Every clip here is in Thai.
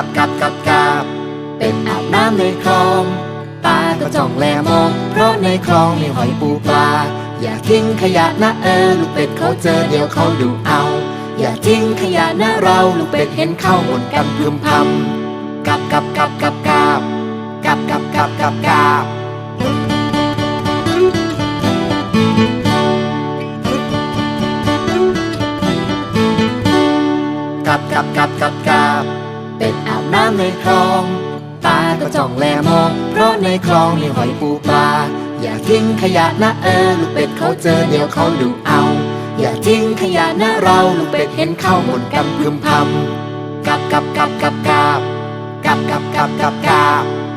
กับกับกับกับเป็นอาบน้ำในคลอง ตาก็จ้องแลมอง เพราะในคลองมีหอยปูปลา อย่าทิ้งขยะนะเออลูกเป็ดเขาเจอเดี๋ยวเขาดูเอา อย่าทิ้งขยะนะเราลูกเป็ดเห็นเข้าหมดกันพึมพำกับกับกับกับกับกับกับกับกับกับกับกับกับกับ เป็ดอาบน้ำในคลอง ตาก็จ้องแลมอง เพราะในคลองมีหอยปูปลา อย่าทิ้งขยะนะเออลูกเป็ดเขาเจอเดี๋ยวเขาดูเอา อย่าทิ้งขยะนะเราลูกเป็ดเห็นเข้าหมดกันพึมพำกับกับกับกับกับกับกับกับกับกับ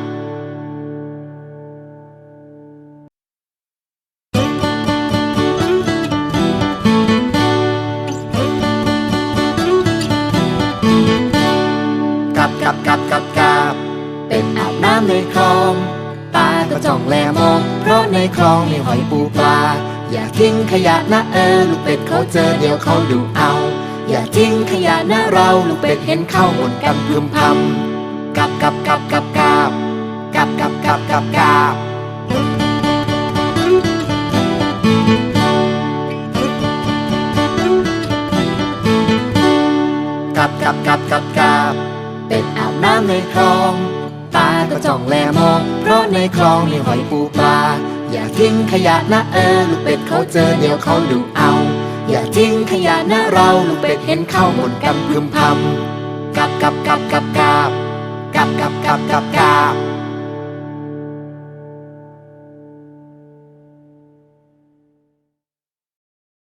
กับกับกับกับเป็นอาบน้ำในคลอง ตาก็จ้องแลมอง เพราะในคลองมีหอยปูปลา อย่าทิ้งขยะนะเออ ลูกเป็ดเขาเจอเดี๋ยวเขาดูเอา อย่าทิ้งขยะนะเราลูกเป็ดเห็นเข้าหมดกันพึมพำกับกับกับกับกับกับกับกับกับกับกับกับกับกับกับเป็ดอาบ น้ำในคลอง ตาก็จ้องแลมอง เพราะในคลองมีหอยปูปลา อย่าทิ้งขยะนะเออ ลูกเป็ดเขาเจอเดี๋ยวเขาดูเอา อย่าทิ้งขยะนะเราลูกเป็ดเห็นเข้าหมดกันพึมพำกับกับกับกับกับกับกับกับกับกับ